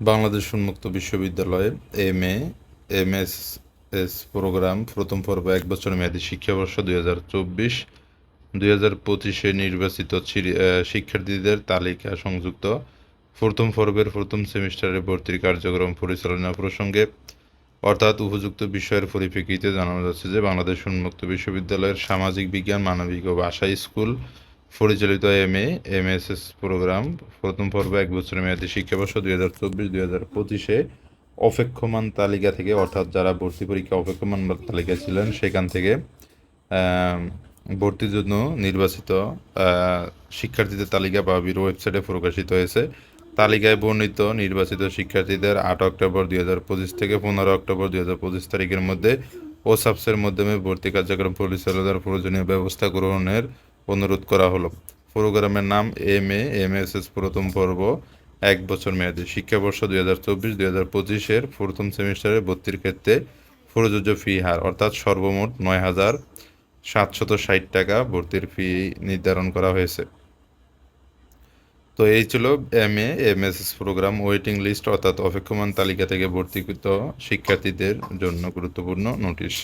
বাংলাদেশ উন্মুক্ত বিশ্ববিদ্যালয়ে M A M S S programme প্রথম পর্ব এক বছর মেয়াদী শিক্ষাবর্ষ দুই হাজার চব্বিশ, দুই হাজার পঁচিশে নির্বাচিত শিক্ষার্থীদের তালিকা সংযুক্ত। প্রথম পর্বের প্রথম সেমিস্টারে ভর্তির কার্যক্রম পরিচালনা প্রসঙ্গে অর্থাৎ উপযুক্ত বিষয়ের পরিপ্রেক্ষিতে জানানো যাচ্ছে যে বাংলাদেশ উন্মুক্ত বিশ্ববিদ্যালয়ের সামাজিক বিজ্ঞান, মানবিক ও ভাষা স্কুল পরিচালিত M A M S S programme, প্রথম পর্ব এক বছরের মেয়াদী শিক্ষাবর্ষ দুই হাজার চব্বিশ, দুই হাজার পঁচিশে অপেক্ষমান তালিকা থেকে, অর্থাৎ যারা ভর্তি পরীক্ষা অপেক্ষমান তালিকা ছিলেন, সেখান থেকে ভর্তির জন্য নির্বাচিত শিক্ষার্থীদের তালিকা বা বিরো ওয়েবসাইটে প্রকাশিত হয়েছে। তালিকায় বর্ণিত নির্বাচিত শিক্ষার্থীদের আট অক্টোবর দুই হাজার পঁচিশ থেকে পনেরো অক্টোবর দুই হাজার পঁচিশ তারিখের মধ্যে ও সাবসের মাধ্যমে ভর্তি কার্যক্রম পরিচালনার প্রয়োজনীয় ব্যবস্থা গ্রহণের অনুরোধ করা হলো। প্রোগ্রামের নাম M A M S S প্রথম পর্ব, এক বছর মেয়াদী। শিক্ষাবর্ষ দুই হাজার চব্বিশ, দুই হাজার পঁচিশের প্রথম সেমিস্টারে ভর্তির ক্ষেত্রে প্রযোজ্য ফি হার, অর্থাৎ সর্বমোট নয় হাজার সাতশত ষাট টাকা ভর্তির ফি নির্ধারণ করা হয়েছে। তো এই ছিল M A M S S programme waiting list, অর্থাৎ অপেক্ষমান তালিকা থেকে ভর্তিকৃত শিক্ষার্থীদের জন্য গুরুত্বপূর্ণ নোটিশ।